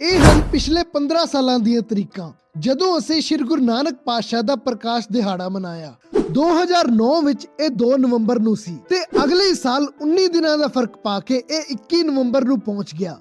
ਇਹ ਹਨ ਪਿਛਲੇ 15 ਸਾਲਾਂ ਦੀਆਂ ਤਰੀਕਾਂ, ਜਦੋਂ ਅਸੀਂ ਸ੍ਰੀ ਗੁਰੂ ਨਾਨਕ ਪਾਤਸ਼ਾਹ ਦਾ ਪ੍ਰਕਾਸ਼ ਦਿਹਾੜਾ ਮਨਾਇਆ। 2009 ਵਿੱਚ ਇਹ 2 ਨਵੰਬਰ ਨੂੰ ਸੀ ਤੇ ਅਗਲੇ ਸਾਲ 19 ਦਿਨਾਂ ਦਾ ਫ਼ਰਕ ਪਾ ਕੇ ਇਹ 21 ਨਵੰਬਰ ਨੂੰ ਪਹੁੰਚ ਗਿਆ।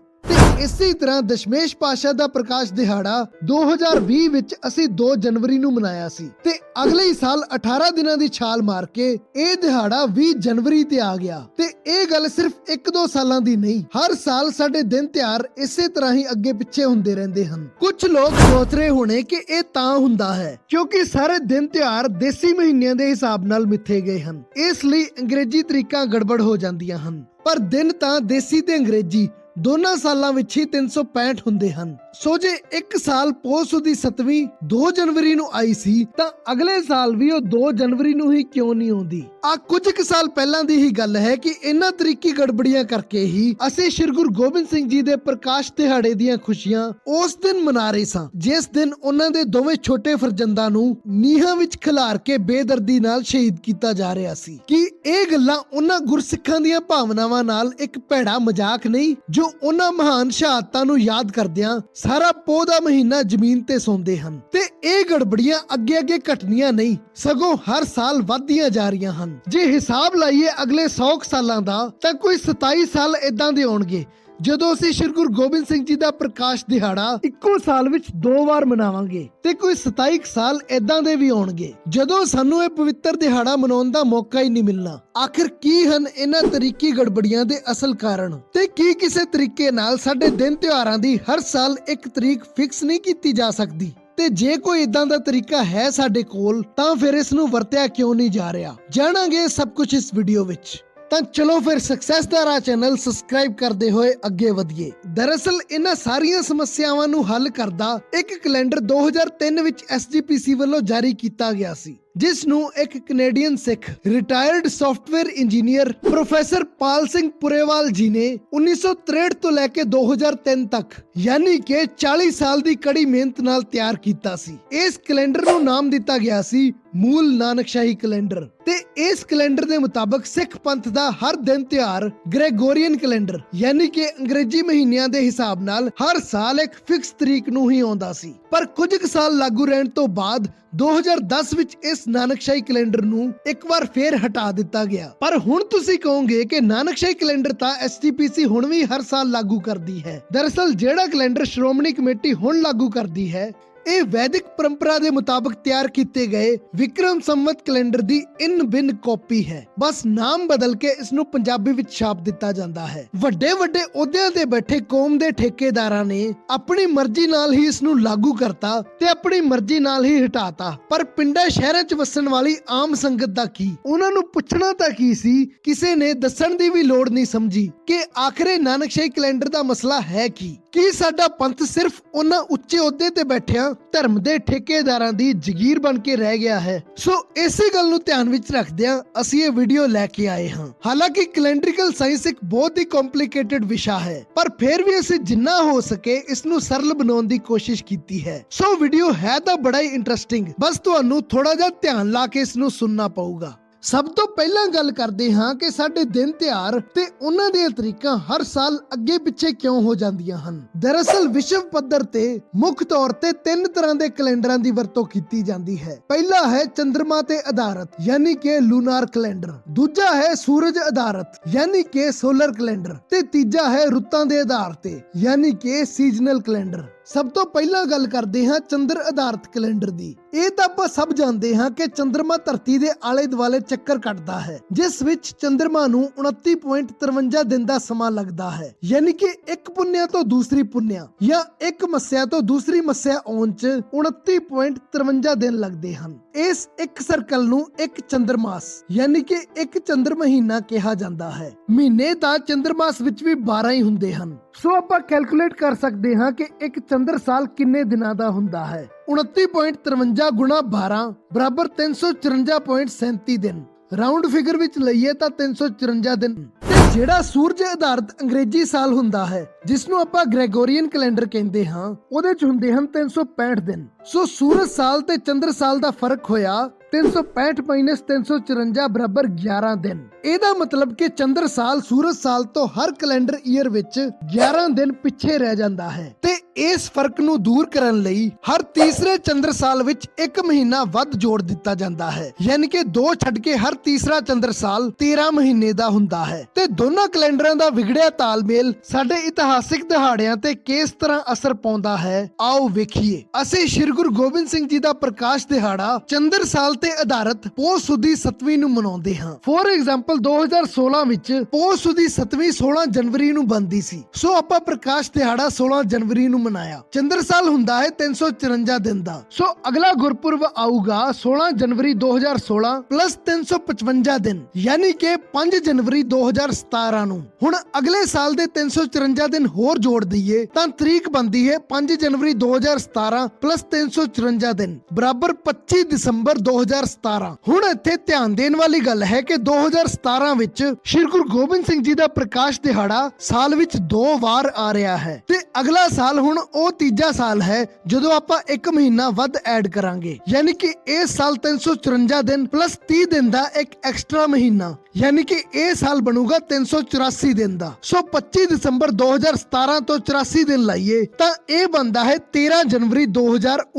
ਇਸੇ ਤਰ੍ਹਾਂ ਦਸ਼ਮੇਸ਼ ਪਾਤਸ਼ਾਹ ਦਾ ਪ੍ਰਕਾਸ਼ ਦਿਹਾੜਾ 2020 ਵਿੱਚ ਅਸੀਂ 2 ਜਨਵਰੀ ਨੂੰ ਮਨਾਇਆ ਸੀ ਤੇ ਅਗਲੇ ਸਾਲ 18 ਦਿਨਾਂ ਦੀ ਛਾਲ ਮਾਰ ਕੇ ਇਹ ਦਿਹਾੜਾ 20 ਜਨਵਰੀ ਤੇ ਆ ਗਿਆ। ਤੇ ਇਹ ਗੱਲ ਸਿਰਫ 1-2 ਸਾਲਾਂ ਦੀ ਨਹੀਂ, ਹਰ ਸਾਲ ਸਾਡੇ ਦਿਨ ਤਿਉਹਾਰ ਇਸੇ ਤਰ੍ਹਾਂ ਹੀ ਅੱਗੇ ਪਿੱਛੇ ਹੁੰਦੇ ਰਹਿੰਦੇ ਹਨ। ਕੁਝ ਲੋਕ ਸੋਚ ਰਹੇ ਹੋਣੇ ਕਿ ਇਹ ਤਾਂ ਹੁੰਦਾ ਹੈ, ਕਿਉਂਕਿ ਸਾਰੇ ਦਿਨ ਤਿਉਹਾਰ ਦੇਸੀ ਮਹੀਨਿਆਂ ਦੇ ਹਿਸਾਬ ਨਾਲ ਮਿੱਥੇ ਗਏ ਹਨ। ਇਸ ਲਈ ਅੰਗਰੇਜ਼ੀ ਤਰੀਕਾਂ ਗੜਬੜ ਹੋ ਜਾਂਦੀਆਂ ਹਨ। ਪਰ ਦਿਨ ਤਾਂ ਦੇਸੀ ਤੇ ਅੰਗਰੇਜ਼ੀ ਦੋਨਾਂ ਸਾਲਾਂ ਵਿੱਚ ਹੀ 365 ਹੁੰਦੇ ਹਨ। ਸੋ ਜੇ ਇੱਕ ਸਾਲ ਪੋਸ ਦੀ 7ਵੀਂ 2 ਜਨਵਰੀ ਨੂੰ ਆਈ ਸੀ, ਤਾਂ ਅਗਲੇ ਸਾਲ ਵੀ ਉਹ 2 ਜਨਵਰੀ ਨੂੰ ਹੀ ਕਿਉਂ ਨਹੀਂ ਆਉਂਦੀ? ਆ ਕੁਝ ਕੁ ਸਾਲ ਪਹਿਲਾਂ ਦੀ ਹੀ ਗੱਲ ਹੈ ਕਿ ਇਹਨਾਂ ਤਰੀਕੀ ਗੜਬੜੀਆਂ ਕਰਕੇ ਹੀ ਅਸੀਂ ਸ਼੍ਰੀ ਗੁਰੂ ਗੋਬਿੰਦ ਸਿੰਘ ਜੀ ਦੇ ਪ੍ਰਕਾਸ਼ ਦਿਹਾੜੇ ਦੀਆਂ ਖੁਸ਼ੀਆਂ ਉਸ ਦਿਨ ਮਨਾ ਰਹੇ ਸਾਂ, ਜਿਸ ਦਿਨ ਉਹਨਾਂ ਦੇ ਦੋਵੇਂ ਛੋਟੇ ਫਰਜ਼ੰਦਾਂ ਨੂੰ ਨੀਹਾਂ ਵਿੱਚ ਖਿਲਾਰ ਕੇ ਬੇਦਰਦੀ ਨਾਲ ਸ਼ਹੀਦ ਕੀਤਾ ਜਾ ਰਿਹਾ ਸੀ। ਕਿ ਇਹ ਗੱਲਾਂ ਉਹਨਾਂ ਗੁਰਸਿੱਖਾਂ ਦੀਆਂ ਭਾਵਨਾਵਾਂ ਨਾਲ ਇੱਕ ਭੈੜਾ ਮਜ਼ਾਕ ਨਹੀਂ, ਜੋ ਉਹਨਾਂ ਮਹਾਨ ਸ਼ਹਾਦਤਾਂ ਨੂੰ ਯਾਦ ਕਰਦਿਆਂ ਸਾਰਾ ਪੋਹ ਦਾ ਮਹੀਨਾ ਜ਼ਮੀਨ ਤੇ ਸੌਂਦੇ ਹਨ ਤੇ ਇਹ ਗੜਬੜੀਆਂ ਅੱਗੇ ਅੱਗੇ ਘਟਨੀਆਂ ਨਹੀਂ, ਸਗੋਂ ਹਰ ਸਾਲ ਵੱਧਦੀਆਂ ਜਾ ਰਹੀਆਂ ਹਨ। ਜੇ ਹਿਸਾਬ ਲਾਈਏ ਅਗਲੇ 100 ਸਾਲਾਂ ਦਾ, ਤਾਂ ਕੋਈ 27 ਸਾਲ ਇਦਾਂ ਦੇ ਆਉਣਗੇ। ਜਦੋਂ ਅਸੀਂ ਸ਼੍ਰੀ ਗੁਰੂ ਗੋਬਿੰਦ ਸਿੰਘ ਜੀ ਦਾ ਪ੍ਰਕਾਸ਼ ਦਿਹਾੜਾ ਇੱਕੋ ਸਾਲ ਵਿੱਚ ਦੋ ਵਾਰ ਮਨਾਵਾਂਗੇ ਤੇ ਕੋਈ 27 ਸਾਲ ਇਦਾਂ ਦੇ ਵੀ ਆਉਣਗੇ, ਜਦੋਂ ਸਾਨੂੰ ਇਹ ਪਵਿੱਤਰ ਦਿਹਾੜਾ ਮਨਾਉਣ ਦਾ ਮੌਕਾ ਹੀ ਨਹੀਂ ਮਿਲਣਾ। ਆਖਿਰ ਕੀ ਹਨ ਇਹਨਾਂ ਤਰੀਕੀ ਗੜਬੜੀਆਂ ਦੇ ਅਸਲ ਕਾਰਨ? ਤੇ ਕੀ ਕਿਸੇ ਤਰੀਕੇ ਨਾਲ ਸਾਡੇ ਦਿਨ ਤਿਉਹਾਰਾਂ ਦੀ ਹਰ ਸਾਲ ਇੱਕ ਤਰੀਕ ਫਿਕਸ ਨਹੀਂ ਕੀਤੀ ਜਾ ਸਕਦੀ? ਤੇ ਜੇ ਕੋਈ ਇਦਾਂ ਦਾ ਤਰੀਕਾ ਹੈ ਸਾਡੇ ਕੋਲ, ਤਾਂ ਫਿਰ ਇਸ ਨੂੰ ਵਰਤਿਆ ਕਿਉਂ ਨਹੀਂ ਜਾ ਰਿਹਾ? ਜਾਣਾਂਗੇ ਸਭ ਕੁਝ ਇਸ ਵੀਡੀਓ ਵਿੱਚ। ਤਾਂ ਚਲੋ ਫਿਰ ਸਕਸੈਸ ਦਾ ਰਾਹ ਚੈਨਲ ਸਬਸਕ੍ਰਾਈਬ ਕਰਦੇ ਹੋਏ ਅੱਗੇ ਵਧੀਏ। ਦਰਅਸਲ ਇਹਨਾਂ ਸਾਰੀਆਂ ਸਮੱਸਿਆਵਾਂ ਨੂੰ ਹੱਲ ਕਰਦਾ ਇੱਕ ਕੈਲੰਡਰ 2003 ਵਿੱਚ SGPC ਵੱਲੋਂ ਜਾਰੀ ਕੀਤਾ ਗਿਆ ਸੀ। ਜਿਸ ਨੂੰ ਇੱਕ Canadian Sikh retired software engineer professor Pal Singh Purewal ji ਨੇ 1963 ਤੋਂ ਲੈ ਕੇ 2003 ਤੱਕ, ਯਾਨੀ ਕਿ 40 ਸਾਲ ਦੀ ਕੜੀ ਮਿਹਨਤ ਨਾਲ ਤਿਆਰ ਕੀਤਾ ਸੀ। ਇਸ ਕੈਲੰਡਰ ਨੂੰ ਨਾਮ ਦਿੱਤਾ ਗਿਆ ਸੀ ਮੂਲ ਨਾਨਕਸ਼ਾਹੀ ਕੈਲੰਡਰ ਤੇ ਇਸ ਕੈਲੰਡਰ ਦੇ ਮੁਤਾਬਕ ਸਿੱਖ ਪੰਥ ਦਾ ਹਰ ਦਿਨ ਤਿਉਹਾਰ ਗ੍ਰੈਗੋਰੀਅਨ ਕੈਲੰਡਰ, ਯਾਨੀ ਕਿ ਅੰਗਰੇਜ਼ੀ ਮਹੀਨਿਆਂ ਦੇ ਹਿਸਾਬ ਨਾਲ ਹਰ ਸਾਲ ਇੱਕ ਫਿਕਸ ਤਰੀਕ ਨੂੰ ਹੀ ਆਉਂਦਾ ਸੀ। ਪਰ ਕੁਝ ਕੁ ਸਾਲ ਲਾਗੂ ਰਹਿਣ ਤੋਂ ਬਾਅਦ 2010 ਵਿੱਚ ਇਸ ਨਾਨਕਸ਼ਾਹੀ ਕੈਲੰਡਰ ਨੂੰ ਇੱਕ ਵਾਰ ਫੇਰ ਹਟਾ ਦਿੱਤਾ ਗਿਆ। ਪਰ ਹੁਣ ਤੁਸੀਂ ਕਹੋਗੇ ਕਿ ਨਾਨਕਸ਼ਾਹੀ ਕੈਲੰਡਰ ਤਾਂ SGPC ਹੁਣ ਵੀ ਹਰ ਸਾਲ ਲਾਗੂ ਕਰਦੀ ਹੈ। ਦਰਅਸਲ ਜਿਹੜਾ ਕੈਲੰਡਰ ਸ਼੍ਰੋਮਣੀ ਕਮੇਟੀ ਹੁਣ ਲਾਗੂ ਕਰਦੀ ਹੈ ਇਹ ਵੈਦਿਕ ਪਰੰਪਰਾ ਦੇ ਮੁਤਾਬਕ ਤਿਆਰ ਕੀਤੇ ਗਏ ਵਿਕਰਮ ਸੰਮਤ ਕੈਲੰਡਰ ਦੀ ਇਨ ਬਿਨ ਕਾਪੀ ਹੈ। ਬਸ ਨਾਮ ਬਦਲ ਕੇ ਇਸ ਨੂੰ ਪੰਜਾਬੀ ਵਿੱਚ ਛਾਪ ਦਿੱਤਾ ਜਾਂਦਾ ਹੈ। ਵੱਡੇ ਵੱਡੇ ਅਹੁਦਿਆਂ ਤੇ ਬੈਠੇ ਕੌਮ ਦੇ ਠੇਕੇਦਾਰਾਂ ਨੇ ਆਪਣੀ ਮਰਜ਼ੀ ਨਾਲ ਹੀ ਇਸ ਨੂੰ ਲਾਗੂ ਕਰਤਾ ਤੇ ਆਪਣੀ ਮਰਜ਼ੀ ਨਾਲ ਹੀ ਹਟਾਤਾ। ਪਰ ਪਿੰਡਾਂ ਸ਼ਹਿਰਾਂ 'ਚ ਵਸਣ ਵਾਲੀ ਆਮ ਸੰਗਤ ਦਾ ਕੀ? ਉਹਨਾਂ ਨੂੰ ਪੁੱਛਣਾ ਤਾਂ ਕੀ ਸੀ? ਕਿਸੇ ਨੇ ਦੱਸਣ ਦੀ ਵੀ ਲੋੜ ਨਹੀਂ ਸਮਝੀ ਕਿ ਆਖਰੇ ਨਾਨਕਸ਼ਾਹੀ ਕੈਲੰਡਰ ਦਾ ਮਸਲਾ ਹੈ ਕੀ? ਕੀ ਸਾਡਾ ਪੰਥ ਸਿਰਫ ਉਹਨਾਂ ਉੱਚੇ ਅਹੁਦੇ ਤੇ ਬੈਠਿਆਂ ਧਰਮ ਦੇ ਠੇਕੇਦਾਰਾਂ ਦੀ ਜ਼ਗੀਰ ਬਣ ਕੇ ਰਹਿ ਗਿਆ ਹੈ? ਸੋ ਇਸੇ ਗੱਲ ਨੂੰ ਧਿਆਨ ਵਿੱਚ ਰੱਖਦਿਆਂ ਅਸੀਂ ਇਹ ਵੀਡੀਓ ਲੈ ਕੇ ਆਏ ਹਾਂ। ਹਾਲਾਂਕਿ ਕੈਲੰਡਰੀਕਲ ਸਾਇੰਸ ਇੱਕ ਬਹੁਤ ਹੀ ਕੰਪਲਿਕੇਟਡ ਵਿਸ਼ਾ ਹੈ, ਪਰ ਫਿਰ ਵੀ ਅਸੀਂ ਜਿੰਨਾ ਹੋ ਸਕੇ ਇਸ ਨੂੰ ਸਰਲ ਬਣਾਉਣ ਦੀ ਕੋਸ਼ਿਸ਼ ਕੀਤੀ ਹੈ। ਸੋ ਵੀਡੀਓ ਹੈ ਤਾਂ ਬੜਾ ਹੀ ਇੰਟਰਸਟਿੰਗ ਬਸ ਤੁਹਾਨੂੰ ਥੋੜਾ ਜਿਹਾ ਧਿਆਨ ਲਾ ਕੇ ਇਸ ਨੂੰ ਸੁਣਨਾ ਪਊਗਾ। ਸਭ ਤੋਂ ਪਹਿਲਾਂ ਗੱਲ ਕਰਦੇ ਹਾਂ ਕਿ ਸਾਡੇ ਦਿਨ ਤਿਉਹਾਰ ਤੇ ਉਹਨਾਂ ਦੀਆਂ ਤਰੀਕਾਂ ਹਰ ਸਾਲ ਅੱਗੇ ਪਿੱਛੇ ਕਿਉਂ ਹੋ ਜਾਂਦੀਆਂ ਹਨ। ਦਰਅਸਲ ਵਿਸ਼ਵ ਪੱਧਰ ਤੇ ਮੁੱਖ ਤੌਰ ਤੇ ਤਿੰਨ ਤਰ੍ਹਾਂ ਦੇ ਕੈਲੰਡਰਾਂ ਦੀ ਵਰਤੋਂ ਕੀਤੀ ਜਾਂਦੀ ਹੈ। ਪਹਿਲਾ ਹੈ ਚੰ드ਰਮਾ ਤੇ ਆਧਾਰਿਤ, ਯਾਨੀ ਕਿ ਲੂਨਾਰ ਕੈਲੰਡਰ। ਦੂਜਾ ਹੈ ਸੂਰਜ ਆਧਾਰਿਤ, ਯਾਨੀ ਕਿ ਸੋਲਰ ਕੈਲੰਡਰ। ਤੇ ਤੀਜਾ ਹੈ ਰੁੱਤਾਂ ਦੇ ਆਧਾਰ ਤੇ, ਯਾਨੀ ਕਿ ਸੀਜ਼ਨਲ ਕੈਲੰਡਰ। ਸਭ ਤੋਂ ਪਹਿਲਾਂ ਗੱਲ ਕਰਦੇ ਹਾਂ ਚੰਦਰ ਆਧਾਰਿਤ ਕੈਲੰਡਰ ਦੀ। ਇਹ ਤਾਂ ਆਪਾਂ ਸਭ ਜਾਣਦੇ ਹਾਂ ਕਿ ਚੰ드ਰਮਾ ਧਰਤੀ ਦੇ ਆਲੇ ਦੁਆਲੇ ਚੱਕਰ ਕੱਟਦਾ ਹੈ, ਜਿਸ ਵਿੱਚ ਚੰ드ਰਮਾ ਨੂੰ 29.53 ਦਿਨ ਦਾ ਸਮਾਂ ਲੱਗਦਾ ਹੈ। ਯਾਨੀ ਕਿ ਇੱਕ ਪੁੰਨਿਆ ਤੋਂ ਦੂਸਰੀ ਪੁੰਨਿਆ ਜਾਂ ਇੱਕ ਮੱਸਿਆ ਤੋਂ ਦੂਸਰੀ ਮੱਸਿਆ ਆਉਣ 'ਚ 29.53 ਦਿਨ ਲੱਗਦੇ ਹਨ। ਇਸ ਇੱਕ ਸਰਕਲ ਨੂੰ ਇੱਕ ਚੰਦਰਮਾਸ, ਯਾਨੀ ਕਿ ਇੱਕ ਚੰਦਰ ਮਹੀਨਾ ਕਿਹਾ ਜਾਂਦਾ ਹੈ। ਮਹੀਨੇ ਤਾਂ ਚੰਦਰਮਾਸ ਵਿੱਚ ਵੀ 12 ਹੀ ਹੁੰਦੇ ਹਨ। ਸੋ ਆਪਾਂ ਕੈਲਕੂਲੇਟ ਕਰ ਸਕਦੇ ਹਾਂ ਕਿ ਇੱਕ ਚੰਦਰ ਸਾਲ ਕਿੰਨੇ ਦਿਨਾਂ ਦਾ ਹੁੰਦਾ ਹੈ? 29.53 12 ਬਰਾਬਰ 354.37 ਦਿਨ। ਰਾਉਂਡ ਫਿਗਰ ਵਿੱਚ ਲਈਏ ਤਾਂ 354 ਦਿਨ। ਤੇ ਜਿਹੜਾ ਸੂਰਜ ਆਧਾਰਿਤ ਅੰਗਰੇਜ਼ੀ ਸਾਲ ਹੁੰਦਾ ਹੈ ਜਿਸ ਨੂੰ ਆਪਾਂ ਗ੍ਰੈਗੋਰੀਅਨ ਕੈਲੰਡਰ ਕਹਿੰਦੇ ਹਾਂ, ਉਹਦੇ ਚ ਹੁੰਦੇ ਹਨ 365 ਦਿਨ। ਸੋ ਸੂਰਜ ਸਾਲ ਤੇ ਚੰਦਰ ਸਾਲ ਦਾ ਫ਼ਰਕ ਹੋਇਆ 365 354 ਬਰਾਬਰ 11 ਦਿਨ। ਇਹਦਾ ਮਤਲਬ ਕਿ ਚੰਦਰ ਸਾਲ ਸੂਰਜ ਸਾਲ ਤੋਂ ਹਰ ਕੈਲੰਡਰ ਈਅਰ ਵਿੱਚ 11 ਦਿਨ ਪਿੱਛੇ ਰਹਿ ਜਾਂਦਾ ਹੈ। ਤੇ ਇਸ ਫ਼ਰਕ ਨੂੰ ਦੂਰ ਕਰਨ ਲਈ ਹਰ ਤੀਸਰੇ ਚੰਦਰ ਸਾਲ ਵਿੱਚ ਇੱਕ ਮਹੀਨਾ ਵੱਧ ਜੋੜ ਦਿੱਤਾ ਜਾਂਦਾ ਹੈ। ਯਾਨੀ ਕਿ ਦੋ ਛੱਡ ਕੇ ਹਰ ਤੀਸਰਾ ਚੰਦਰ ਸਾਲ 13 ਮਹੀਨੇ ਦਾ ਹੁੰਦਾ ਹੈ। ਤੇ ਦੋਨਾਂ ਕੈਲੰਡਰਾਂ ਦਾ ਵਿਗੜਿਆ ਤਾਲਮੇਲ ਸਾਡੇ ਇਤਿਹਾਸਿਕ ਦਿਹਾੜਿਆਂ ਤੇ ਕਿਸ ਤਰ੍ਹਾਂ ਅਸਰ ਪਾਉਂਦਾ ਹੈ, ਆਓ ਵੇਖੀਏ। ਅਸੀਂ ਸ਼੍ਰੀ ਗੁਰੂ ਗੋਬਿੰਦ ਸਿੰਘ ਜੀ ਦਾ ਪ੍ਰਕਾਸ਼ ਦਿਹਾੜਾ ਚੰਦਰ ਸਾਲ ਤੇ ਆਧਾਰਿਤ ਪੋਹ ਸੁਦੀ 7ਵੀਂ ਨੂੰ ਮਨਾਉਂਦੇ ਹਾਂ। ਫੋਰ ਐਗਜ਼ਾਮਪਲ 2016 ਵਿੱਚ ਪੋਹ ਸੁਦੀ 7ਵੀਂ 16 ਜਨਵਰੀ ਨੂੰ ਬੰਦੀ ਸੀ। ਸੋ ਆਪਾਂ ਪ੍ਰਕਾਸ਼ ਦਿਹਾੜਾ 16 ਜਨਵਰੀ ਨੂੰ ਮਨਾਇਆ। ਚੰਦਰ ਸਾਲ ਹੁੰਦਾ ਹੈ 354 ਦਿਨ ਦਾ। ਸੋ ਅਗਲਾ ਗੁਰਪੁਰਬ ਆਊਗਾ 16 ਜਨਵਰੀ 2016 ਪਲੱਸ 355 ਦਿਨ, ਯਾਨੀ ਕਿ 5 ਜਨਵਰੀ 2017 ਨੂੰ। ਹੁਣ ਅਗਲੇ ਸਾਲ ਦੇ 354 ਦਿਨ ਹੋਰ ਜੋੜ ਦਈਏ, ਤਾਂ ਤਰੀਕ ਬਣਦੀ ਹੈ 5 ਜਨਵਰੀ 2017 ਪਲੱਸ 354 ਦਿਨ, ਬਰਾਬਰ 25 ਦਸੰਬਰ 2017 ਹੁਣ ਇੱਥੇ ਧਿਆਨ ਦੇਣ ਵਾਲੀ ਗੱਲ ਹੈ ਕਿ 2017 ਵਿੱਚ ਸ਼੍ਰੀ ਗੁਰੂ ਗੋਬਿੰਦ ਸਿੰਘ ਜੀ ਦਾ ਪ੍ਰਕਾਸ਼ ਦਿਹਾੜਾ ਸਾਲ ਵਿੱਚ ਦੋ ਵਾਰ ਆ ਰਿਹਾ ਹੈ। ਤੇ ਅਗਲਾ ਸਾਲ ਹੁਣ ਉਹ ਤੀਜਾ ਸਾਲ ਹੈ ਜਦੋਂ ਆਪਾਂ 1 ਮਹੀਨਾ ਵੱਧ ਐਡ ਕਰਾਂਗੇ। ਯਾਨੀ ਕਿ ਇਸ ਸਾਲ 354 ਦਿਨ ਪਲੱਸ 30 ਦਿਨ ਦਾ ਇੱਕ ਐਕਸਟਰਾ ਮਹੀਨਾ। ਯਾਨੀ ਕਿ ਇਹ ਸਾਲ ਬਣੂਗਾ 384 ਦਿਨ ਦਾ। ਸੋ 25 ਦਸੰਬਰ 2017 ਤੋਂ 84 ਦਿਨ ਲਾਈਏ ਤਾਂ ਇਹ ਬਣਦਾ ਹੈ 13 ਜਨਵਰੀ 2019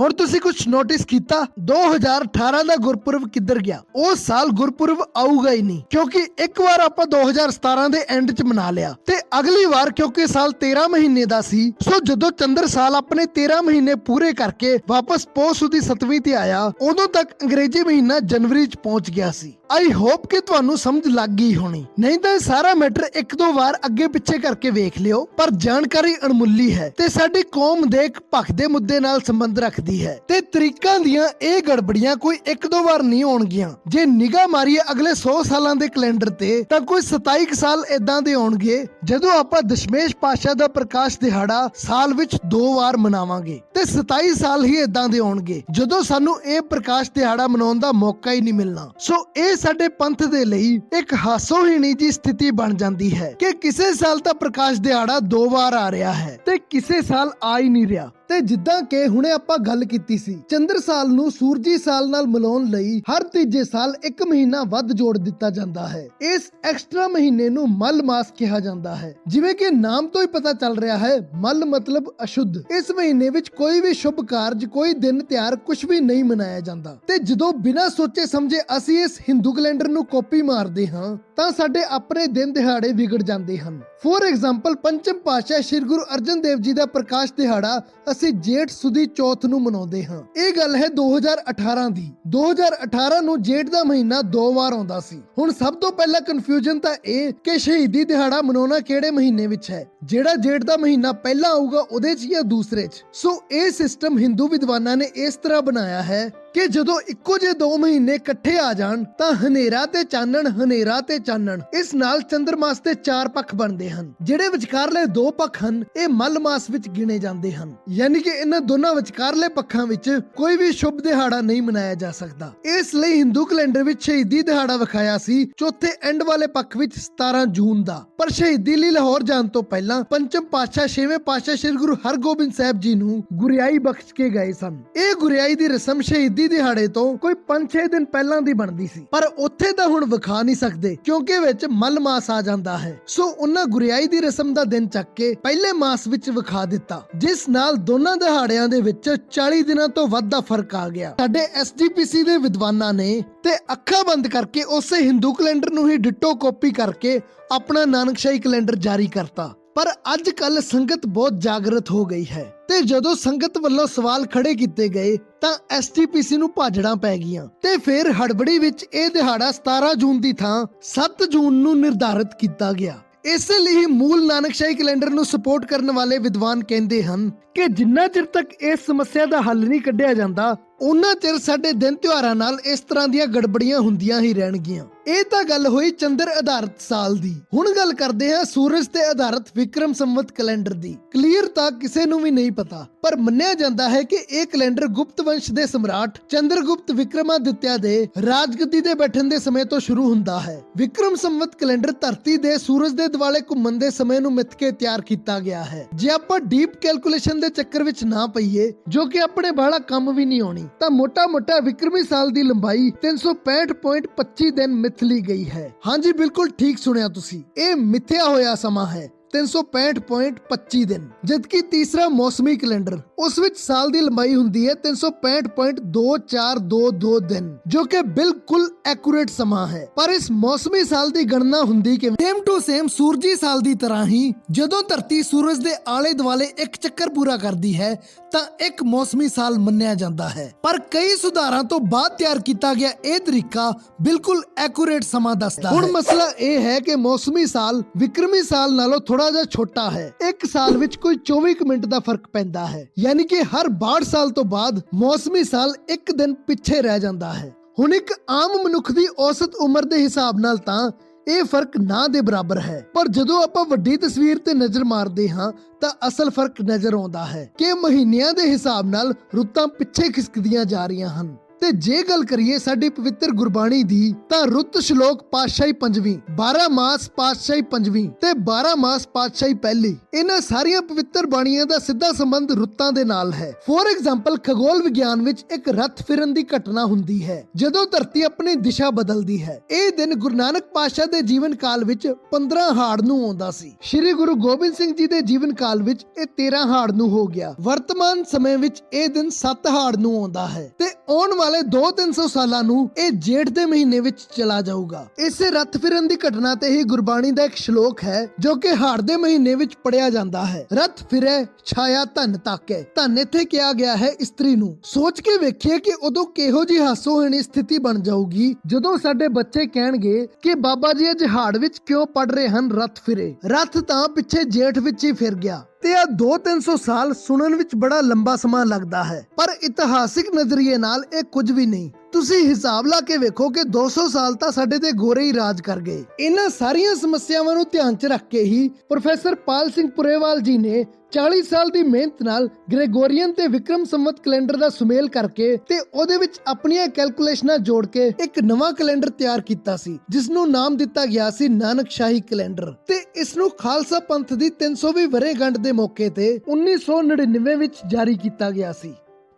ਹੁਣ ਤੁਸੀਂ ਕੁਝ ਨੋਟਿਸ ਕੀਤਾ? 2018 ਦਾ ਗੁਰਪੁਰਬ ਕਿੱਧਰ ਗਿਆ? ਉਹ ਸਾਲ ਗੁਰਪੁਰਬ ਆਊਗਾ ਹੀ ਨਹੀਂ, ਕਿਉਂਕਿ ਇੱਕ ਵਾਰ ਆਪਾਂ 2017 ਦੇ ਐਂਡ 'ਚ ਮਨਾ ਲਿਆ। ਤੇ ਅਗਲੀ ਵਾਰ ਕਿਉਂਕਿ ਸਾਲ 13 ਮਹੀਨੇ ਦਾ ਸੀ, ਸੋ ਜਦੋਂ ਚੰਦਰ ਸਾਲ ਆਪਣੇ 13 ਮਹੀਨੇ ਪੂਰੇ ਕਰਕੇ ਵਾਪਸ ਪੋਹ ਦੀ 7ਵੀਂ ਤੇ ਆਇਆ, ਉਦੋਂ ਤੱਕ ਅੰਗਰੇਜ਼ੀ ਮਹੀਨਾ ਜਨਵਰੀ 'ਚ ਪਹੁੰਚ ਗਿਆ ਸੀ। ਆਈ ਹੋਪ ਕਿ ਤੁਹਾਨੂੰ ਸਮਝ ਲੱਗ ਗਈ ਹੋਣੀ। ਨਹੀਂ ਤਾਂ ਇਹ ਸਾਰਾ ਮੈਟਰ ਇੱਕ ਦੋ ਵਾਰ ਅੱਗੇ ਪਿੱਛੇ ਕਰਕੇ ਵੇਖ ਲਿਓ, ਪਰ ਜਾਣਕਾਰੀ ਅਣਮੁੱਲੀ ਹੈ ਤੇ ਸਾਡੀ ਕੌਮ ਦੇ ਇੱਕ ਭਖ ਦੇ ਮੁੱਦੇ ਨਾਲ ਸੰਬੰਧ ਰੱਖਦੀ ਹੈ। ਤੇ ਤਰੀਕਾਂ ਦੀਆਂ ਇਹ ਗੜਬੜੀਆਂ ਕੋਈ ਇੱਕ ਦੋ ਵਾਰ ਨਹੀਂ ਹੋਣਗੀਆਂ ਜੇ ਨਿਗਾਹ ਮਾਰੀਏ ਅਗਲੇ 100 ਸਾਲਾਂ ਦੇ ਕੈਲੰਡਰ ਤੇ, ਤਾਂ ਕੋਈ 27 ਸਾਲ ਇਦਾਂ ਦੇ ਆਉਣਗੇ, ਜਦੋਂ ਆਪਾਂ ਦਸ਼ਮੇਸ਼ ਪਾਤਸ਼ਾਹ ਦਾ ਪ੍ਰਕਾਸ਼ ਦਿਹਾੜਾ ਸਾਲ ਵਿੱਚ ਦੋ ਵਾਰ ਮਨਾਵਾਂਗੇ। ਤੇ 27 ਸਾਲ ਹੀ ਇਦਾਂ ਦੇ ਆਉਣਗੇ, ਜਦੋਂ ਸਾਨੂੰ ਇਹ ਪ੍ਰਕਾਸ਼ ਦਿਹਾੜਾ ਮਨਾਉਣ ਦਾ ਮੌਕਾ ਹੀ ਨਹੀਂ ਮਿਲਣਾ। ਸੋ ਇਹ ਸਾਡੇ ਪੰਥ ਦੇ ਲਈ ਇੱਕ ਹਾਸੋਹੀਣੀ ਜੀ ਸਥਿਤੀ ਬਣ ਜਾਂਦੀ ਹੈ ਕਿ ਕਿਸੇ ਸਾਲ ਤਾਂ ਪ੍ਰਕਾਸ਼ ਦਿਹਾੜਾ ਦੋ ਵਾਰ ਆ ਰਿਹਾ ਹੈ ਤੇ ਕਿਸੇ ਸਾਲ ਆ ਹੀ ਨਹੀਂ ਰਿਹਾ। ਤੇ ਜਿੱਦਾਂ ਕਿ ਹੁਣੇ ਆਪਾਂ ਗੱਲ ਕੀਤੀ ਸੀ, ਚੰਦਰ ਸਾਲ ਨੂੰ ਸੂਰਜੀ ਸਾਲ ਨਾਲ ਮਿਲਾਉਣ ਲਈ ਹਰ ਤੀਜੇ ਸਾਲ ਇੱਕ ਮਹੀਨਾ ਵੱਧ ਜੋੜ ਦਿੱਤਾ ਜਾਂਦਾ ਹੈ। ਇਸ ਐਕਸਟਰਾ ਮਹੀਨੇ ਨੂੰ ਮਲ ਮਾਸ ਕਿਹਾ ਜਾਂਦਾ ਹੈ। ਜਿਵੇਂ ਕਿ ਨਾਮ ਤੋਂ ਹੀ ਪਤਾ ਚੱਲ ਰਿਹਾ ਹੈ, ਮਲ ਮਤਲਬ ਅਸ਼ੁੱਧ। ਇਸ ਮਹੀਨੇ ਵਿੱਚ ਕੋਈ ਵੀ ਸ਼ੁਭ ਕਾਰਜ, ਕੋਈ ਦਿਨ ਤਿਉਹਾਰ ਕੁਝ ਵੀ ਨਹੀਂ ਮਨਾਇਆ ਜਾਂਦਾ। ਤੇ ਜਦੋਂ ਬਿਨਾਂ ਸੋਚੇ ਸਮਝੇ ਅਸੀਂ ਇਸ ਹਿੰਦੂ ਕੈਲੰਡਰ ਨੂੰ ਕਾਪੀ ਮਾਰਦੇ ਹਾਂ, ਤਾਂ ਸਾਡੇ ਆਪਣੇ ਦਿਨ ਦਿਹਾੜੇ ਵਿਗੜ ਜਾਂਦੇ ਹਨ। ਫੋਰ ਐਗਜ਼ਾਮਪਲ ਪੰਚਮ ਪਾਤਸ਼ਾਹ ਸ੍ਰੀ ਗੁਰੂ ਅਰਜਨ ਦੇਵ ਜੀ ਦਾ ਪ੍ਰਕਾਸ਼ ਦਿਹਾੜਾ ਅਸੀਂ ਜੇਠ ਸੁਦੀ ਚੌਥ ਨੂੰ ਮਨਾਉਂਦੇ ਹਾਂ। ਇਹ ਗੱਲ ਹੈ 2018 ਦੀ। 2018 ਨੂੰ ਜੇਠ ਦਾ ਮਹੀਨਾ ਦੋ ਵਾਰ ਆਉਂਦਾ ਸੀ। ਹੁਣ ਸਭ ਤੋਂ ਪਹਿਲਾਂ ਕਨਫਿਊਜ਼ਨ ਤਾਂ ਇਹ ਕਿ ਸ਼ਹੀਦੀ ਦਿਹਾੜਾ ਮਨਾਉਣਾ ਕਿਹੜੇ ਮਹੀਨੇ ਵਿੱਚ ਹੈ? ਜਿਹੜਾ ਜੇਠ ਦਾ ਮਹੀਨਾ ਪਹਿਲਾਂ ਆਊਗਾ ਉਹਦੇ 'ਚ ਜਾਂ ਦੂਸਰੇ 'ਚ? ਸੋ ਇਹ ਸਿਸਟਮ ਹਿੰਦੂ ਵਿਦਵਾਨਾਂ ਨੇ ਇਸ ਤਰ੍ਹਾਂ ਬਣਾਇਆ ਹੈ ਕਿ ਜਦੋਂ ਇੱਕੋ ਜਿਹੇ ਦੋ ਮਹੀਨੇ ਇਕੱਠੇ ਆ ਜਾਣ, ਤਾਂ ਹਨੇਰਾ ਤੇ ਚਾਨਣ, ਹਨੇਰਾ ਤੇ ਚਾਨਣ। ਇਸ ਨਾਲ ਚੰਦਰਮਾਸ ਦੇ ਚਾਰ ਪੱਖ ਬਣਦੇ ਹਨ। ਜਿਹੜੇ ਵਿਚਕਾਰਲੇ ਦੋ ਪੱਖ ਹਨ, ਇਹ ਮੱਲ ਵਿੱਚ ਗਿਣੇ ਜਾਂਦੇ ਹਨ। ਯਾਨੀ ਕਿ ਇਹਨਾਂ ਦੋਨਾਂ ਵਿਚਕਾਰਲੇ ਪੱਖਾਂ ਵਿੱਚ ਕੋਈ ਵੀ ਸ਼ੁਭ ਦਿਹਾੜਾ ਨਹੀਂ ਮਨਾਇਆ ਜਾ ਸਕਦਾ। ਇਸ ਲਈ ਹਿੰਦੂ ਕੈਲੰਡਰ ਵਿੱਚ ਸ਼ਹੀਦੀ ਦਿਹਾੜਾ ਵਿਖਾਇਆ ਸੀ, ਚੌਥੇ ਐਂਡ ਵਾਲੇ ਪੱਖ ਵਿੱਚ 17 ਜੂਨ ਦਾ। ਪਰ ਸ਼ਹੀਦੀ ਲਈ ਲਾਹੌਰ ਜਾਣ ਤੋਂ ਪਹਿਲਾਂ ਪੰਚਮ ਪਾਤਸ਼ਾਹ, ਛੇਵੇਂ ਪਾਤਸ਼ਾਹ ਸ੍ਰੀ ਗੁਰੂ ਹਰਗੋਬਿੰਦ ਸਾਹਿਬ ਜੀ ਨੂੰ ਗੁਰਿਆਈ ਬਖਸ਼ ਕੇ ਗਏ ਸਨ। ਇਹ ਗੁਰਿਆਈ ਦੀ ਰਸਮ ਸ਼ਹੀਦੀ ਦਿਹਾੜੇ ਤੋਂ ਕੋਈ 5-6 ਦਿਨ ਪਹਿਲਾਂ ਦੀ ਬਣਦੀ ਸੀ। ਪਰ ਉੱਥੇ ਤਾਂ ਹੁਣ ਵਿਖਾ ਨਹੀਂ ਸਕਦੇ, ਕਿਉਂਕਿ ਵਿੱਚ ਮਲ ਮਾਸ ਆ ਜਾਂਦਾ ਹੈ। ਸੋ ਉਹਨਾਂ ਗੁਰਿਆਈ ਦੀ ਰਸਮ ਦਾ ਦਿਨ ਚੱਕ ਕੇ ਪਹਿਲੇ ਮਾਸ ਵਿੱਚ ਵਿਖਾ ਦਿੱਤਾ, ਜਿਸ ਨਾਲ ਦੋਨਾਂ ਦਿਹਾੜਿਆਂ ਦੇ ਵਿੱਚ 40 ਦਿਨਾਂ ਤੋਂ ਵੱਧ ਦਾ ਫ਼ਰਕ ਆ ਗਿਆ। ਸਾਡੇ ਐਸਜੀਪੀਸੀ ਦੇ ਵਿਦਵਾਨਾਂ ਨੇ ਤੇ ਅੱਖਾਂ ਬੰਦ ਕਰਕੇ ਉਸੇ ਹਿੰਦੂ ਕੈਲੰਡਰ ਨੂੰ ਹੀ ਡਿਟੋ ਕਾਪੀ ਕਰਕੇ ਆਪਣਾ ਨਾਨਕਸ਼ਾਹੀ ਕੈਲੰਡਰ ਜਾਰੀ ਕਰਤਾ। ਪਰ ਅੱਜ ਕੱਲ ਸੰਗਤ ਬਹੁਤ ਜਾਗਰਤ ਹੋ ਗਈ ਹੈ ਤੇ ਜਦੋਂ ਸੰਗਤ ਵੱਲੋਂ ਸਵਾਲ ਖੜੇ ਕੀਤੇ ਗਏ ਤਾਂ ਐਸਟੀਪੀਸੀ ਨੂੰ ਭਾਜੜਾਂ ਪੈ ਗਈਆਂ ਤੇ ਫਿਰ ਹੜਬੜੀ ਵਿੱਚ ਇਹ ਦਿਹਾੜਾ 17 ਜੂਨ ਦੀ ਥਾਂ 7 ਜੂਨ ਨੂੰ ਨਿਰਧਾਰਿਤ ਕੀਤਾ ਗਿਆ। ਇਸੇ ਲਈ ਹੀ ਮੂਲ ਨਾਨਕਸ਼ਾਹੀ ਕੈਲੰਡਰ ਨੂੰ ਸਪੋਰਟ ਕਰਨ ਵਾਲੇ ਵਿਦਵਾਨ ਕਹਿੰਦੇ ਹਨ ਕਿ ਜਿੰਨਾ ਚਿਰ ਤੱਕ ਇਸ ਸਮੱਸਿਆ ਦਾ ਹੱਲ ਨਹੀਂ ਕੱਢਿਆ ਜਾਂਦਾ ਉਹਨਾਂ ਚਿਰ ਸਾਡੇ ਦਿਨ ਤਿਉਹਾਰਾਂ ਨਾਲ ਇਸ ਤਰ੍ਹਾਂ ਦੀਆਂ ਗੜਬੜੀਆਂ ਹੁੰਦੀਆਂ ਹੀ ਰਹਿਣਗੀਆਂ। ਇਹ ਤਾਂ ਗੱਲ ਹੋਈ ਚੰਦਰ ਆਧਾਰਿਤ ਸਾਲ ਦੀ। ਹੁਣ ਗੱਲ ਕਰਦੇ ਹਾਂ ਸੂਰਜ ਤੇ ਆਧਾਰਿਤ ਵਿਕਰਮ ਸੰਵਤ ਕੈਲੰਡਰ ਦੀ। ਕਲੀਅਰ ਤਾਂ ਕਿਸੇ ਨੂੰ ਵੀ ਨਹੀਂ ਪਤਾ, ਪਰ ਮੰਨਿਆ ਜਾਂਦਾ ਹੈ ਕਿ ਇਹ ਕੈਲੰਡਰ ਗੁਪਤ ਵੰਸ਼ ਦੇ ਸਮਰਾਟ ਚੰਦਰਗੁਪਤ ਵਿਕਰਮਾਦਿੱਤਿਆ ਦੇ ਰਾਜਗੱਦੀ ਦੇ ਬੈਠਣ ਦੇ ਸਮੇਂ ਤੋਂ ਸ਼ੁਰੂ ਹੁੰਦਾ ਹੈ। ਵਿਕਰਮ ਸੰਵਤ ਕੈਲੰਡਰ ਧਰਤੀ ਦੇ ਸੂਰਜ ਦੇ ਦੁਆਲੇ ਘੁੰਮਣ ਦੇ ਸਮੇਂ ਨੂੰ ਮਿੱਥ ਕੇ ਤਿਆਰ ਕੀਤਾ ਗਿਆ ਹੈ। ਜੇ ਆਪਾਂ ਡੀਪ ਕੈਲਕੂਲੇਸ਼ਨ ਦੇ ਚੱਕਰ ਵਿੱਚ ਨਾ ਪਈਏ, ਜੋ ਕਿ ਆਪਣੇ ਬਾਹਲਾ ਕੰਮ ਵੀ ਨਹੀਂ ਆਉਣੀ ਨਹੀਂ ਤਾਂ ਮੋਟਾ-ਮੋਟਾ ਵਿਕਰਮੀ ਸਾਲ ਦੀ ਲੰਬਾਈ 365.25 ਦਿਨ ਮਿਥਲੀ ਗਈ ਹੈ। ਹਾਂਜੀ, ਬਿਲਕੁਲ ਠੀਕ ਸੁਣਿਆ ਤੁਸੀਂ। ਇਹ ਮਿਥਿਆ ਹੋਇਆ ਸਮਾਂ ਹੈ। 365.25 ਦਿਨ ਜਦਕਿ ਤੀਸਰਾ ਮੌਸਮੀ ਕੈਲੰਡਰ ਉਸ ਵਿੱਚ ਸਾਲ ਦੀ ਲੰਬਾਈ ਹੁੰਦੀ ਹੈ 365.2422 ਦਿਨ ਜੋ ਕਿ ਬਿਲਕੁਲ ਐਕੂਰੇਟ ਸਮਾਂ ਹੈ। ਪਰ ਇਸ ਮੌਸਮੀ ਸਾਲ ਦੀ ਗਣਨਾ ਹੁੰਦੀ ਕਿਵੇਂ? ਸੇਮ ਟੂ ਸੇਮ ਸੂਰਜੀ ਸਾਲ ਦੀ ਤਰ੍ਹਾਂ ਹੀ ਜਦੋਂ ਧਰਤੀ ਸੂਰਜ ਦੇ ਆਲੇ ਦੁਆਲੇ ਇੱਕ ਚੱਕਰ ਪੂਰਾ ਕਰਦੀ ਹੈ ਤਾਂ ਇੱਕ ਮੌਸਮੀ ਸਾਲ ਮੰਨਿਆ ਜਾਂਦਾ ਹੈ। ਪਰ ਕਈ ਸੁਧਾਰਾਂ ਤੋਂ ਬਾਅਦ ਤਿਆਰ ਕੀਤਾ ਗਿਆ ਇਹ ਤਰੀਕਾ ਬਿਲਕੁਲ ਐਕੂਰੇਟ ਸਮਾਂ ਦੱਸਦਾ ਹੈ। ਹੁਣ ਮਸਲਾ ਇਹ ਹੈ ਕਿ ਮੌਸਮੀ ਸਾਲ ਵਿਕਰਮੀ ਸਾਲ ਨਾਲੋਂ ਥੋੜਾ ਜਿਹਾ ਛੋਟਾ ਹੈ। ਇੱਕ ਸਾਲ ਵਿੱਚ ਕੋਈ 24 ਮਿੰਟ ਦਾ ਫ਼ਰਕ ਪੈਂਦਾ ਹੈ। ਯਾਨੀ ਕਿ ਹਰ 62 ਸਾਲ ਤੋਂ ਬਾਅਦ ਮੌਸਮੀ ਸਾਲ ਇੱਕ ਦਿਨ ਪਿੱਛੇ ਰਹਿ ਜਾਂਦਾ ਹੈ। ਹੁਣ ਇੱਕ ਆਮ ਮਨੁੱਖ ਦੀ ਔਸਤ ਉਮਰ ਦੇ ਹਿਸਾਬ ਨਾਲ ਤਾਂ ਇਹ ਫ਼ਰਕ ਨਾ ਦੇ ਬਰਾਬਰ ਹੈ। ਪਰ ਜਦੋਂ ਆਪਾਂ ਵੱਡੀ ਤਸਵੀਰ ਤੇ ਨਜ਼ਰ ਮਾਰਦੇ ਹਾਂ, ਤਾਂ ਅਸਲ ਫ਼ਰਕ ਨਜ਼ਰ ਆਉਂਦਾ ਹੈ ਕਿ ਮਹੀਨਿਆਂ ਦੇ ਹਿਸਾਬ ਨਾਲ ਰੁੱਤਾਂ ਪਿੱਛੇ ਖਿਸਕਦੀਆਂ ਜਾ ਰਹੀਆਂ ਹਨ। ਤੇ ਜੇ ਗੱਲ ਕਰੀਏ ਸਾਡੀ ਪਵਿੱਤਰ ਗੁਰਬਾਣੀ ਦੀ, ਤਾਂ ਰੁੱਤ ਸ਼ਲੋਕ ਪਾਤਸ਼ਾਹੀ ਪੰਜਵੀਂ 12 ਮਾਸ ਪਾਤਸ਼ਾਹੀ ਪੰਜਵੀਂ ਤੇ 12 ਮਾਸ ਪਾਤਸ਼ਾਹੀ ਪਹਿਲੀ, ਇਹਨਾਂ ਸਾਰੀਆਂ ਪਵਿੱਤਰ ਬਾਣੀਆਂ ਦਾ ਸਿੱਧਾ ਸੰਬੰਧ ਰੁੱਤਾਂ ਦੇ ਨਾਲ ਹੈ। ਫੋਰ ਐਗਜ਼ਾਮਪਲ ਖਗੋਲ ਵਿਗਿਆਨ ਵਿੱਚ ਇੱਕ ਰੱਥ ਫਿਰਨ ਦੀ ਘਟਨਾ ਹੁੰਦੀ ਹੈ, ਜਦੋਂ ਧਰਤੀ ਆਪਣੀ ਦਿਸ਼ਾ ਬਦਲਦੀ ਹੈ। ਇਹ ਦਿਨ ਗੁਰੂ ਨਾਨਕ ਪਾਤਸ਼ਾਹ ਦੇ ਜੀਵਨ ਕਾਲ ਵਿੱਚ 15 ਹਾੜ ਨੂੰ ਆਉਂਦਾ ਸੀ। ਸ੍ਰੀ ਗੁਰੂ ਗੋਬਿੰਦ ਸਿੰਘ ਜੀ ਦੇ ਜੀਵਨ ਕਾਲ ਵਿੱਚ ਇਹ 13 ਹਾੜ ਨੂੰ ਹੋ ਗਿਆ। ਵਰਤਮਾਨ ਸਮੇਂ ਵਿੱਚ ਇਹ ਦਿਨ 7 ਹਾੜ ਨੂੰ ਆਉਂਦਾ ਹੈ ਤੇ ਆਉਣ ਵਾਲੇ 2-300 ਸਾਲਾਂ ਨੂੰ ਇਹ ਜੇਠ ਦੇ ਮਹੀਨੇ ਵਿੱਚ ਚਲਾ ਜਾਊਗਾ। ਇਸੇ ਰੱਥ ਫਿਰਨ ਦੀ ਘਟਨਾ ਤੇ ਹੀ ਗੁਰਬਾਣੀ ਦਾ ਇੱਕ ਸ਼ਲੋਕ ਹੈ, ਜੋ ਕਿ ਹਾੜ ਦੇ ਮਹੀਨੇ ਵਿੱਚ ਪੜਿਆ ਜਾਂਦਾ ਹੈ। ਰੱਥ ਫਿਰੇ, ਛਾਇਆ ਧਨ ਤਾਕੇ। ਧਨ ਇੱਥੇ ਕਿਹਾ ਗਿਆ ਹੈ ਇਸਤਰੀ ਨੂੰ। ਸੋਚ ਕੇ ਵੇਖੀਏ ਕਿ ਉਦੋਂ ਕਿਹੋ ਜੀ ਹਾਸੋਹੀਣੀ ਸਥਿਤੀ ਬਣ ਜਾਊਗੀ, ਜਦੋਂ ਸਾਡੇ ਬੱਚੇ ਕਹਿਣਗੇ ਕਿ ਬਾਬਾ ਜੀ ਅੱਜ ਹਾੜ ਵਿੱਚ ਕਿਉਂ ਪੜ ਰਹੇ ਹਨ ਰੱਥ ਫਿਰੇ। ਰੱਥ ਤਾਂ ਪਿੱਛੇ ਜੇਠ ਵਿੱਚ ਹੀ ਫਿਰ ਗਿਆ। ਤੇ ਆ 2-300 ਸਾਲ ਸੁਣਨ ਵਿੱਚ ਬੜਾ ਲੰਬਾ ਸਮਾਂ ਲੱਗਦਾ ਹੈ। ਪਰ ਇਤਿਹਾਸਿਕ ਨਜ਼ਰੀਏ ਨਾਲ ਇਹ ਕੁਝ ਵੀ ਨਹੀਂ। ਤੁਸੀਂ ਹਿਸਾਬ ਲਾ ਕੇ ਵੇਖੋ ਕਿ 200 ਸਾਲ ਤਾਂ ਸਾਡੇ ਤੇ ਗੋਰੇ ਹੀ ਰਾਜ ਕਰ ਗਏ। ਇਹਨਾਂ ਸਾਰੀਆਂ ਸਮੱਸਿਆਵਾਂ ਨੂੰ ਧਿਆਨ 'ਚ ਰੱਖ ਕੇ ਹੀ ਪ੍ਰੋਫੈਸਰ ਪਾਲ ਸਿੰਘ ਪੁਰੇਵਾਲ ਜੀ ਨੇ 40 ਸਾਲ ਦੀ ਮਿਹਨਤ ਨਾਲ ਗ੍ਰੈਗੋਰੀਅਨ ਤੇ ਵਿਕਰਮ ਸੰਵਤ ਕੈਲੰਡਰ ਦਾ ਸੁਮੇਲ ਕਰਕੇ ਤੇ ਉਹਦੇ ਵਿੱਚ ਆਪਣੀਆਂ ਕੈਲਕੂਲੇਸ਼ਨਾਂ ਜੋੜ ਕੇ ਇੱਕ ਨਵਾਂ ਕੈਲੰਡਰ ਤਿਆਰ ਕੀਤਾ ਸੀ ਜਿਸ ਨੂੰ ਨਾਮ ਦਿੱਤਾ ਗਿਆ ਸੀ ਨਾਨਕ ਸ਼ਾਹੀ ਕੈਲੰਡਰ। ਤੇ ਇਸ ਨੂੰ ਖਾਲਸਾ ਪੰਥ ਦੀ 320 ਵਰ੍ਹੇਗੰਢ ਦੇ ਮੌਕੇ ਤੇ 1999 ਵਿੱਚ ਜਾਰੀ ਕੀਤਾ ਗਿਆ ਸੀ।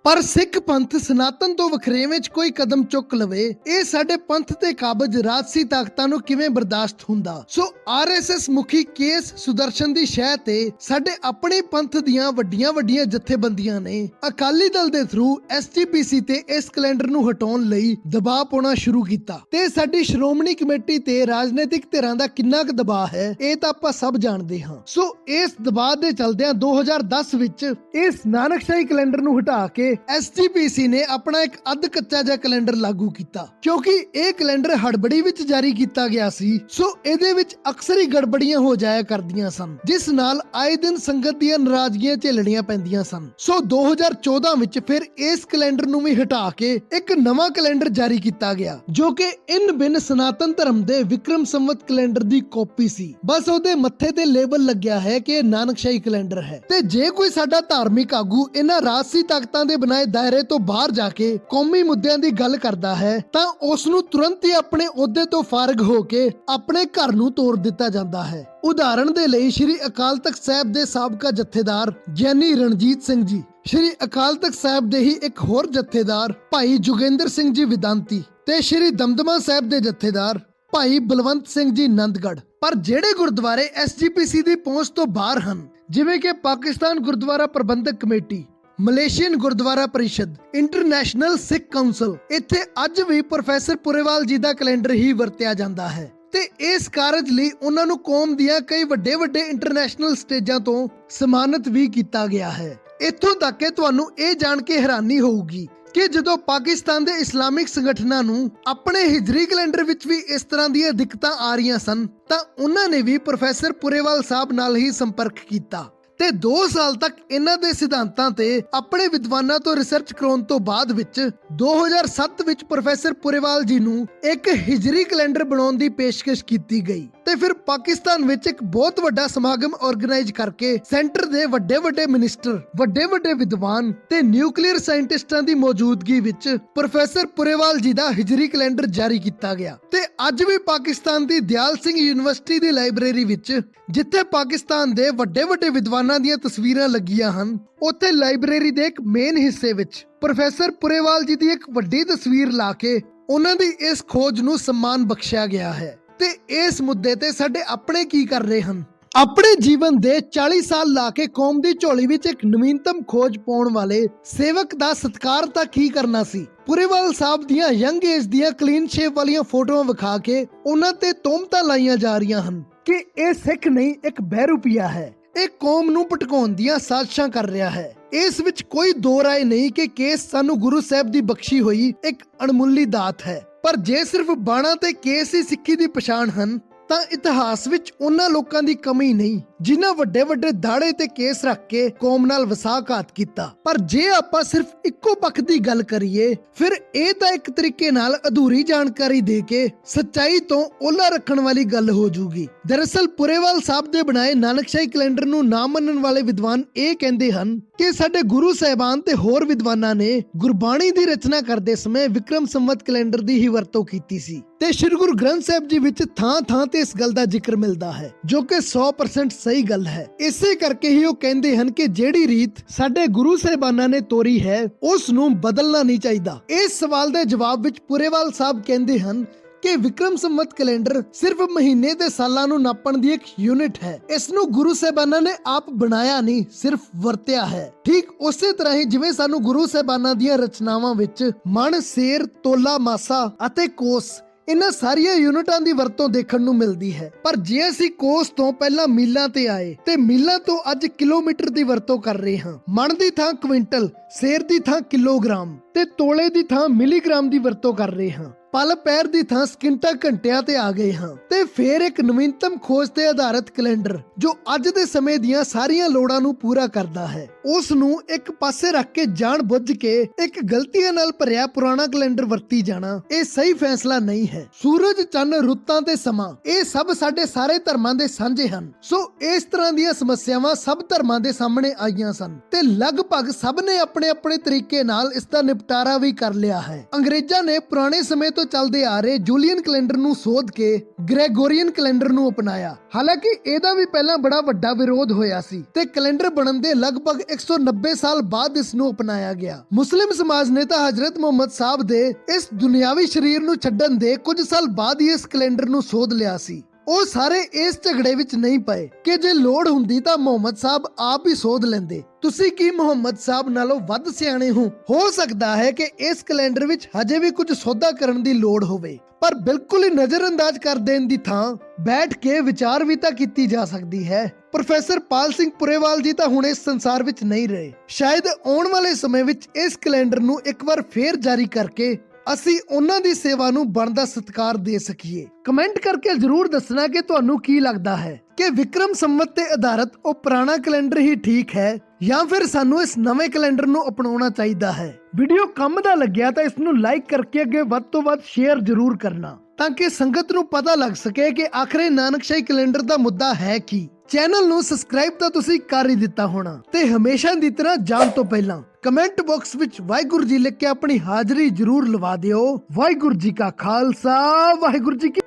ਪਰ ਸਿੱਖ ਪੰਥ ਸਨਾਤਨ ਤੋਂ ਵਖਰੇਵੇਂ 'ਚ ਕੋਈ ਕਦਮ ਚੁੱਕ ਲਵੇ, ਇਹ ਸਾਡੇ ਪੰਥ ਤੇ ਕਾਬਜ ਰਾਜਸੀ ਤਾਕਤਾਂ ਨੂੰ ਕਿਵੇਂ ਬਰਦਾਸ਼ਤ ਹੁੰਦਾ? ਸੋ ਆਰਐਸਐਸ ਮੁਖੀ ਕੇਸ ਸੁਦਰਸ਼ਨ ਦੀ ਸ਼ਹਿ ਤੇ ਸਾਡੇ ਆਪਣੇ ਪੰਥ ਦੀਆਂ ਵੱਡੀਆਂ ਵੱਡੀਆਂ ਜਥੇਬੰਦੀਆਂ ਨੇ ਅਕਾਲੀ ਦਲ ਦੇ ਥਰੂ ਐਸਜੀਪੀਸੀ ਤੇ ਇਸ ਕੈਲੰਡਰ ਨੂੰ ਹਟਾਉਣ ਲਈ ਦਬਾਅ ਪਾਉਣਾ ਸ਼ੁਰੂ ਕੀਤਾ। ਤੇ ਸਾਡੀ ਸ਼੍ਰੋਮਣੀ ਕਮੇਟੀ ਤੇ ਰਾਜਨੀਤਿਕ ਧਿਰਾਂ ਦਾ ਕਿੰਨਾ ਕੁ ਦਬਾਅ ਹੈ, ਇਹ ਤਾਂ ਆਪਾਂ ਸਭ ਜਾਣਦੇ ਹਾਂ। ਸੋ ਇਸ ਦਬਾਅ ਦੇ ਚਲਦਿਆਂ 2010 ਵਿੱਚ ਇਸ ਨਾਨਕਸ਼ਾਹੀ ਕੈਲੰਡਰ ਨੂੰ ਹਟਾ ਕੇ ਐਸਜੀਪੀਸੀ ਨੇ ਆਪਣਾ ਇੱਕ ਅੱਧ ਕੱਚਾ ਜਿਹਾ ਕੈਲੰਡਰ ਲਾਗੂ ਕੀਤਾ, ਕਿਉਂਕਿ ਇਹ ਕੈਲੰਡਰ ਹੜਬੜੀ ਵਿੱਚ ਜਾਰੀ ਕੀਤਾ ਗਿਆ ਸੀ, ਸੋ ਇਹਦੇ ਵਿੱਚ ਅਕਸਰ ਹੀ ਗੜਬੜੀਆਂ ਹੋ ਜਾਇਆ ਕਰਦੀਆਂ ਸਨ, ਜਿਸ ਨਾਲ ਆਏ ਦਿਨ ਸੰਗਤ ਦੀਆਂ ਨਾਰਾਜ਼ਗੀਆਂ ਝੇਲਣੀਆਂ ਪੈਂਦੀਆਂ ਸਨ। ਸੋ 2014 ਵਿੱਚ ਫਿਰ ਇਸ ਕੈਲੰਡਰ ਨੂੰ ਵੀ ਹਟਾ ਕੇ ਇੱਕ ਨਵਾਂ ਕੈਲੰਡਰ ਜਾਰੀ ਕੀਤਾ ਗਿਆ, ਜੋ ਕਿ ਇਨ ਬਿਨ ਸਨਾਤਨ ਧਰਮ ਦੇ ਵਿਕਰਮ ਸੰਵਤ ਕੈਲੰਡਰ ਦੀ ਕਾਪੀ ਸੀ। ਬਸ ਉਹਦੇ ਮੱਥੇ ਤੇ ਲੇਬਲ ਲੱਗਿਆ ਹੈ ਕਿ ਇਹ ਨਾਨਕਸ਼ਾਹੀ ਕੈਲੰਡਰ ਹੈ। ਤੇ ਜੇ ਕੋਈ ਸਾਡਾ ਧਾਰਮਿਕ ਆਗੂ ਇਹਨਾਂ ਰਾਜਸੀ ਤਾਕਤਾਂ ਦੇ ਬਣਾਏ ਦਾਇਰੇ ਤੋਂ ਬਾਹਰ ਜਾ ਕੇ ਕੌਮੀ ਮੁੱਦਿਆਂ ਦੀ ਗੱਲ ਕਰਦਾ ਹੈ, ਤਾਂ ਉਸ ਨੂੰ ਤੁਰੰਤ ਹੀ ਆਪਣੇ ਅਹੁਦੇ ਤੋਂ ਫਾਰਗ ਹੋ ਕੇ ਆਪਣੇ ਘਰ ਨੂੰ ਤੋੜ ਦਿੱਤਾ ਜਾਂਦਾ ਹੈ। ਉਦਾਹਰਣ ਦੇ ਲਈ ਸ੍ਰੀ ਅਕਾਲ ਤਖਤ ਸਾਹਿਬ ਦੇ ਸਾਬਕਾ ਜਥੇਦਾਰ ਗਿਆਨੀ ਰਣਜੀਤ ਸਿੰਘ ਜੀ। ਸ੍ਰੀ ਅਕਾਲ ਤਖਤ ਸਾਹਿਬ ਦੇ ਹੀ ਇੱਕ ਹੋਰ ਜਥੇਦਾਰ ਭਾਈ ਜੁਗੇਂਦਰ ਸਿੰਘ ਜੀ ਵਿਦਾਂਤੀ ਤੇ ਸ੍ਰੀ ਦਮਦਮਾ ਸਾਹਿਬ ਦੇ ਜਥੇਦਾਰ ਭਾਈ ਬਲਵੰਤ ਸਿੰਘ ਜੀ ਨੰਦਗੜ੍ਹ। ਪਰ ਜਿਹੜੇ ਗੁਰਦੁਆਰੇ ਐਸਜੀਪੀਸੀ ਦੀ ਪਹੁੰਚ ਤੋਂ ਬਾਹਰ ਹਨ, ਜਿਵੇਂ ਕਿ Pakistan Gurdwara Prabandhak committee Malaysian Gurdwara Parishad, international Sikh council ਇੱਥੇ ਅੱਜ ਵੀ ਪ੍ਰੋਫੈਸਰ ਪੁਰੇਵਾਲ ਜੀ ਦਾ ਕੈਲੰਡਰ ਹੀ ਵਰਤਿਆ ਜਾਂਦਾ ਹੈ। ਤੇ ਇਸ ਕਾਰਜ ਲਈ ਉਹਨਾਂ ਨੂੰ ਕੌਮ ਦੀਆਂ ਕਈ ਵੱਡੇ ਵੱਡੇ ਇੰਟਰਨੈਸ਼ਨਲ ਸਟੇਜਾਂ ਤੋਂ ਸਨਮਾਨਿਤ ਵੀ ਕੀਤਾ ਗਿਆ ਹੈ। ਇੱਥੋਂ ਤੱਕ ਕਿ ਤੁਹਾਨੂੰ ਇਹ ਜਾਣ ਕੇ ਹੈਰਾਨੀ ਹੋਊਗੀ ਕਿ ਜਦੋਂ ਪਾਕਿਸਤਾਨ ਦੇ ਇਸਲਾਮਿਕ ਸੰਗਠਨਾਂ ਨੂੰ ਆਪਣੇ ਹਿਜਰੀ ਕੈਲੰਡਰ ਵਿੱਚ ਵੀ ਇਸ ਤਰ੍ਹਾਂ ਦੀਆਂ ਦਿੱਕਤਾਂ ਆ ਰਹੀਆਂ ਸਨ, ਤਾਂ ਉਹਨਾਂ ਨੇ ਵੀ ਪ੍ਰੋਫੈਸਰ ਪੁਰੇਵਾਲ ਸਾਹਿਬ ਨਾਲ ਹੀ ਸੰਪਰਕ ਕੀਤਾ। ਤੇ 2 ਸਾਲ ਤੱਕ ਇਹਨਾਂ ਦੇ ਸਿਧਾਂਤਾਂ ਤੇ ਆਪਣੇ ਵਿਦਵਾਨਾਂ ਤੋਂ ਰਿਸਰਚ ਕਰਾਉਣ ਤੋਂ ਬਾਅਦ ਵਿੱਚ 2007 ਵਿੱਚ ਪ੍ਰੋਫੈਸਰ ਪੁਰੇਵਾਲ ਜੀ ਨੂੰ ਇੱਕ ਹਿਜਰੀ ਕੈਲੰਡਰ ਬਣਾਉਣ ਦੀ ਪੇਸ਼ਕਸ਼ ਕੀਤੀ ਗਈ। ਤੇ ਫਿਰ ਪਾਕਿਸਤਾਨ ਵਿੱਚ ਇੱਕ ਬਹੁਤ ਵੱਡਾ ਸਮਾਗਮ ਆਰਗੇਨਾਈਜ਼ ਕਰਕੇ ਸੈਂਟਰ ਦੇ ਵੱਡੇ ਵੱਡੇ ਮਿਨਿਸਟਰ ਵੱਡੇ ਵੱਡੇ ਵਿਦਵਾਨ ਤੇ ਨਿਊਕਲੀਅਰ ਸਾਇੰਟਿਸਟਾਂ ਦੀ ਮੌਜੂਦਗੀ ਵਿੱਚ ਪ੍ਰੋਫੈਸਰ ਪੁਰੇਵਾਲ ਜੀ ਦਾ ਹਿਜਰੀ ਕੈਲੰਡਰ ਜਾਰੀ ਕੀਤਾ ਗਿਆ। ਤੇ ਅੱਜ ਵੀ ਪਾਕਿਸਤਾਨ ਦੀ ਦਿਆਲ ਸਿੰਘ ਯੂਨੀਵਰਸਿਟੀ ਦੀ ਲਾਇਬ੍ਰੇਰੀ ਵਿੱਚ, ਜਿੱਥੇ ਪਾਕਿਸਤਾਨ ਦੇ ਵੱਡੇ ਵੱਡੇ ਵਿਦਵਾਨਾਂ ਦੀਆਂ ਤਸਵੀਰਾਂ ਲੱਗੀਆਂ ਹਨ, ਉੱਥੇ ਲਾਇਬ੍ਰੇਰੀ ਦੇ ਇੱਕ ਮੇਨ ਹਿੱਸੇ ਵਿੱਚ ਪ੍ਰੋਫੈਸਰ ਪੁਰੇਵਾਲ ਜੀ ਦੀ ਇੱਕ ਵੱਡੀ ਤਸਵੀਰ ਲਾ ਕੇ ਉਹਨਾਂ ਦੀ ਇਸ ਖੋਜ ਨੂੰ ਸਨਮਾਨ ਬਖਸ਼ਿਆ ਗਿਆ ਹੈ। ਤੇ ਇਸ ਮੁੱਦੇ ਤੇ ਸਾਡੇ ਆਪਣੇ ਕੀ ਕਰ ਰਹੇ ਹਨ? ਆਪਣੇ ਜੀਵਨ ਦੇ 40 ਸਾਲ ਲਾ ਕੇ ਕੌਮ ਦੀ ਝੋਲੀ ਵਿੱਚ ਇੱਕ ਨਵੀਨਤਮ ਖੋਜ ਪਾਉਣ ਵਾਲੇ ਸੇਵਕ ਦਾ ਸਤਿਕਾਰ ਤਾਂ ਕੀ ਕਰਨਾ ਸੀ? ਪੁਰੇਵਾਲ ਸਾਹਿਬ ਦੀਆਂ ਯੰਗ ਏਜ ਦੀਆਂ ਕਲੀਨ ਸ਼ੇਪ ਵਾਲੀਆਂ ਫੋਟੋਆਂ ਵਿਖਾ ਕੇ ਉਹਨਾਂ ਤੇ ਤੋਮਤਾਂ ਲਾਈਆਂ ਜਾ ਰਹੀਆਂ ਹਨ ਕਿ ਇਹ ਸਿੱਖ ਨਹੀਂ, ਇੱਕ ਬਹਿਰੂਪੀਆ ਹੈ। ਇਹ ਕੌਮ ਨੂੰ ਭਟਕਾਉਣ ਦੀਆਂ ਸਾਜ਼ਿਸ਼ਾਂ ਕਰ ਰਿਹਾ ਹੈ। ਇਸ ਵਿੱਚ ਕੋਈ ਦੋ ਰਾਏ ਨਹੀਂ ਕਿ ਕੇਸ ਸਾਨੂੰ ਗੁਰੂ ਸਾਹਿਬ ਦੀ ਬਖਸ਼ੀ ਹੋਈ ਇੱਕ ਅਣਮੁੱਲੀ ਦਾਤ ਹੈ। ਪਰ ਜੇ ਸਿਰਫ ਬਾਣਾ ਤੇ ਕੇਸ ਹੀ ਸਿੱਖੀ ਦੀ ਪਛਾਣ ਹਨ, ਤਾਂ ਇਤਿਹਾਸ ਵਿੱਚ ਉਹਨਾਂ ਲੋਕਾਂ ਦੀ ਕਮੀ ਨਹੀਂ। ਜਿਨ੍ਹਾਂ ਵੱਡੇ ਵੱਡੇ ਦਾੜੇ ਤੇ ਕੇਸ ਰੱਖ ਕੇ ਕੌਮ ਨਾਲ ਵਸਾਘਾਤ ਕੀਤਾ। ਪਰ ਜੇ ਆਪਾਂ ਸਿਰਫ ਇੱਕੋ ਪੱਖ ਦੀ ਗੱਲ ਕਰੀਏ, ਫਿਰ ਇਹ ਤਾਂ ਇੱਕ ਤਰੀਕੇ ਨਾਲ ਅਧੂਰੀ ਜਾਣਕਾਰੀ ਦੇ ਕੇ ਸੱਚਾਈ ਤੋਂ ਓਲਾ ਰੱਖਣ ਵਾਲੀ ਗੱਲ ਹੋ ਜੂਗੀ। ਦਰਅਸਲ ਪੁਰੇਵਾਲ ਸਾਹਿਬ ਦੇ ਬਣਾਏ ਨਾਨਕਸ਼ਾਹੀ ਕੈਲੰਡਰ ਨੂੰ ਨਾ ਮੰਨਣ ਵਾਲੇ ਵਿਦਵਾਨ ਇਹ ਕਹਿੰਦੇ ਹਨ ਕਿ ਸਾਡੇ ਗੁਰੂ ਸਾਹਿਬਾਨ ਤੇ ਹੋਰ ਵਿਦਵਾਨਾਂ ਨੇ ਗੁਰਬਾਣੀ ਦੀ ਰਚਨਾ ਕਰਦੇ ਸਮੇਂ ਵਿਕਰਮ ਸੰਵਤ ਕੈਲੰਡਰ ਦੀ ਹੀ ਵਰਤੋਂ ਕੀਤੀ ਸੀ। ਤੇ ਸ੍ਰੀ ਗੁਰੂ ਗ੍ਰੰਥ ਸਾਹਿਬ ਜੀ ਵਿੱਚ ਥਾਂ ਥਾਂ ਤੇ ਇਸ ਗੱਲ ਦਾ ਜ਼ਿਕਰ ਮਿਲਦਾ ਹੈ, ਜੋ ਕਿ 100% ਸਹੀ ਗੱਲ ਹੈ। ਇਸੇ ਕਰਕੇ ਹੀ ਉਹ ਕਹਿੰਦੇ ਹਨ ਕਿ ਜਿਹੜੀ ਰੀਤ ਸਾਡੇ ਗੁਰੂ ਸਾਹਿਬਾਨਾਂ ਨੇ ਤੋਰੀ ਹੈ ਉਸ ਨੂੰ ਬਦਲਣਾ ਨਹੀਂ ਚਾਹੀਦਾ। ਇਸ ਸਵਾਲ ਦੇ ਜਵਾਬ ਵਿੱਚ ਪੁਰੇਵਾਲ ਸਾਹਿਬ ਕਹਿੰਦੇ ਹਨ ਕਿ ਵਿਕਰਮ ਸੰਵਤ ਕੈਲੰਡਰ ਸਿਰਫ ਮਹੀਨੇ ਤੇ ਸਾਲਾਂ ਨੂੰ ਨਾਪਣ ਦੀ ਇੱਕ ਯੂਨਿਟ ਹੈ। ਇਸ ਨੂੰ ਗੁਰੂ ਸਾਹਿਬਾਨਾਂ ਨੇ ਆਪ ਬਣਾਇਆ ਨਹੀਂ, ਸਿਰਫ ਵਰਤਿਆ ਹੈ। ਠੀਕ ਉਸੇ ਤਰ੍ਹਾਂ ਹੀ ਜਿਵੇਂ ਸਾਨੂੰ ਗੁਰੂ ਸਾਹਿਬਾਨਾਂ ਦੀਆਂ ਰਚਨਾਵਾਂ ਵਿੱਚ ਮਣ, ਸੇਰ, ਤੋਲਾ, ਮਾਸਾ ਅਤੇ ਕੋਸ ਇਹਨਾਂ ਸਾਰੀਆਂ ਯੂਨਿਟਾਂ ਦੀ ਵਰਤੋਂ ਦੇਖਣ ਨੂੰ ਮਿਲਦੀ ਹੈ। ਪਰ ਜੇ ਅਸੀਂ ਕੋਸ ਤੋਂ ਪਹਿਲਾਂ ਮੀਲਾਂ ਤੇ ਆਏ, ਤੇ ਮੀਲਾਂ ਤੋਂ ਅੱਜ ਕਿਲੋਮੀਟਰ ਦੀ ਵਰਤੋਂ ਕਰ ਰਹੇ ਹਾਂ। ਮਣ ਦੀ ਥਾਂ ਕੁਇੰਟਲ, ਸੇਰ ਦੀ ਥਾਂ ਕਿਲੋਗ੍ਰਾਮ ਤੇ ਤੋਲੇ ਦੀ ਥਾਂ ਮਿਲੀਗ੍ਰਾਮ ਦੀ ਵਰਤੋਂ ਕਰ ਰਹੇ ਹਾਂ। ਪਲ ਪੈਰ ਦੀ ਥਾਂ ਸਕਿੰਟਾਂ ਘੰਟਿਆਂ ਤੇ ਆ ਗਏ ਹਾਂ ਤੇ ਫੇਰ ਇੱਕ ਨਵੀਨਤਮ ਖੋਜ ਤੇ ਆਧਾਰਿਤ ਕੈਲੰਡਰ ਜੋ ਅੱਜ ਦੇ ਸਮੇਂ ਦੀਆਂ ਸਾਰੀਆਂ ਲੋੜਾਂ ਨੂੰ ਪੂਰਾ ਕਰਦਾ ਹੈ। ਉਸ ਨੂੰ ਇੱਕ ਪਾਸੇ ਰੱਖ ਕੇ ਜਾਣ ਬੁੱਝ ਕੇ ਇੱਕ ਗਲਤੀਆਂ ਨਾਲ ਭਰਿਆ ਪੁਰਾਣਾ ਕੈਲੰਡਰ ਵਰਤੀ ਜਾਣਾ, ਇਹ ਸਹੀ ਫੈਸਲਾ ਨਹੀਂ ਹੈ। ਸੂਰਜ, ਚੰਨ, ਰੁੱਤਾਂ ਤੇ ਸਮਾਂ, ਇਹ ਸਭ ਸਾਡੇ ਸਾਰੇ ਧਰਮਾਂ ਦੇ ਸਾਂਝੇ ਹਨ। ਸੋ ਇਸ ਤਰ੍ਹਾਂ ਦੀਆਂ ਸਮੱਸਿਆਵਾਂ ਸਭ ਧਰਮਾਂ ਦੇ ਸਾਹਮਣੇ ਆਈਆਂ ਸਨ ਤੇ ਲਗਭਗ ਸਭ ਨੇ ਆਪਣੇ ਆਪਣੇ ਤਰੀਕੇ ਨਾਲ ਇਸ ਦਾ ਨਿਪਟਾਰਾ ਵੀ ਕਰ ਲਿਆ ਹੈ। ਅੰਗਰੇਜ਼ਾਂ ਨੇ ਪੁਰਾਣੇ ਸਮੇਂ ਤੋਂ ਚੱਲਦੇ ਆ ਰਹੇ ਜੂਲੀਅਨ ਕੈਲੰਡਰ ਨੂੰ ਸੋਧ ਕੇ ਗ੍ਰੈਗੋਰੀਅਨ ਕੈਲੰਡਰ ਨੂੰ ਅਪਣਾਇਆ। ਹਾਲਾਂਕਿ ਇਹਦਾ ਵੀ ਪਹਿਲਾਂ ਬੜਾ ਵੱਡਾ ਵਿਰੋਧ ਹੋਇਆ ਸੀ ਤੇ ਕੈਲੰਡਰ ਬਣਨ ਦੇ ਲਗਭਗ 190 ਸਾਲ ਬਾਅਦ ਇਸ ਨੂੰ ਅਪਣਾਇਆ ਗਿਆ। ਮੁਸਲਿਮ ਸਮਾਜ ਨੇ ਤਾਂ ਹਜ਼ਰਤ ਮੁਹੰਮਦ ਸਾਹਿਬ ਦੇ ਇਸ ਦੁਨਿਆਵੀ ਸਰੀਰ ਨੂੰ ਛੱਡਣ ਦੇ ਕੁਝ ਸਾਲ ਬਾਅਦ ਹੀ ਇਸ ਕੈਲੰਡਰ ਨੂੰ ਸੋਧ ਲਿਆ ਸੀ। ਉਹ ਸਾਰੇ ਇਸ ਝਗੜੇ ਵਿੱਚ ਨਹੀਂ ਪਏ ਕਿ ਜੇ ਲੋੜ ਹੁੰਦੀ ਤਾਂ ਮੁਹੰਮਦ ਸਾਹਿਬ ਆਪ ਹੀ ਸੋਧ ਲੈਂਦੇ। ਤੁਸੀਂ ਕੀ ਮੁਹੰਮਦ ਸਾਹਿਬ ਨਾਲੋਂ ਵੱਧ ਸਿਆਣੇ ਹੋ? ਹੋ ਸਕਦਾ ਹੈ ਕਿ ਇਸ ਕੈਲੰਡਰ ਵਿੱਚ ਹਜੇ ਵੀ ਕੁਝ ਸੌਦਾ ਕਰਨ ਦੀ ਲੋੜ ਹੋਵੇ, ਪਰ ਬਿਲਕੁਲ ਹੀ ਨਜ਼ਰਅੰਦਾਜ਼ ਕਰ ਦੇਣ ਦੀ ਥਾਂ ਬੈਠ ਕੇ ਵਿਚਾਰ ਵੀ ਤਾਂ ਕੀਤੀ ਜਾ ਸਕਦੀ ਹੈ। ਪ੍ਰੋਫੈਸਰ ਪਾਲ ਸਿੰਘ ਪੁਰੇਵਾਲ ਜੀ ਤਾਂ ਹੁਣ ਇਸ ਸੰਸਾਰ ਵਿੱਚ ਨਹੀਂ ਰਹੇ। ਸ਼ਾਇਦ ਆਉਣ ਵਾਲੇ ਸਮੇਂ ਵਿੱਚ ਇਸ ਕੈਲੰਡਰ ਨੂੰ ਇੱਕ ਵਾਰ ਫੇਰ ਜਾਰੀ ਕਰਕੇ ਅਸੀਂ ਉਹਨਾਂ ਦੀ ਸੇਵਾ ਨੂੰ ਬਣਦਾ ਸਤਿਕਾਰ ਦੇ ਸਕੀਏ। ਕਮੈਂਟ ਕਰਕੇ ਜਰੂਰ ਦੱਸਣਾ ਕਿ ਤੁਹਾਨੂੰ ਕੀ ਲੱਗਦਾ ਹੈ। ਕਿ ਵਿਕਰਮ ਸੰਵਤ ਤੇ ਆਧਾਰਿਤ ਉਹ ਪੁਰਾਣਾ ਕੈਲੰਡਰ ਹੀ ਠੀਕ ਹੈ ਜਾਂ ਫਿਰ ਸਾਨੂੰ ਇਸ ਨਵੇਂ ਕੈਲੰਡਰ ਨੂੰ ਅਪਣਾਉਣਾ ਚਾਹੀਦਾ ਹੈ। ਵੀਡੀਓ ਕੰਮ ਦਾ ਲੱਗਿਆ ਤਾਂ ਇਸ ਨੂੰ ਲਾਈਕ ਕਰਕੇ ਅੱਗੇ ਵੱਧ ਤੋਂ ਵੱਧ ਸ਼ੇਅਰ ਜਰੂਰ ਕਰਨਾ ਤਾਂ ਕਿ ਸੰਗਤ ਨੂੰ ਪਤਾ ਲੱਗ ਸਕੇ ਕਿ ਆਖਰੇ ਨਾਨਕਸ਼ਾਹੀ ਕੈਲੰਡਰ ਦਾ ਮੁੱਦਾ ਹੈ ਕੀ। ਚੈਨਲ ਨੂੰ ਸਬਸਕ੍ਰਾਈਬ ਤਾਂ ਤੁਸੀਂ ਕਰ ਹੀ ਦਿੱਤਾ ਹੋਣਾ ਤੇ ਹਮੇਸ਼ਾ ਦੀ ਤਰ੍ਹਾਂ ਜਾਣ ਤੋਂ ਪਹਿਲਾਂ ਕਮੈਂਟ ਬਾਕਸ ਵਿੱਚ ਵਾਹਿਗੁਰੂ ਜੀ ਲਿਖ ਕੇ ਆਪਣੀ ਹਾਜ਼ਰੀ ਜਰੂਰ ਲਵਾ ਦਿਓ। ਵਾਹਿਗੁਰੂ ਜੀ ਕਾ ਖਾਲਸਾ, ਵਾਹਿਗੁਰੂ ਜੀ ਕੀ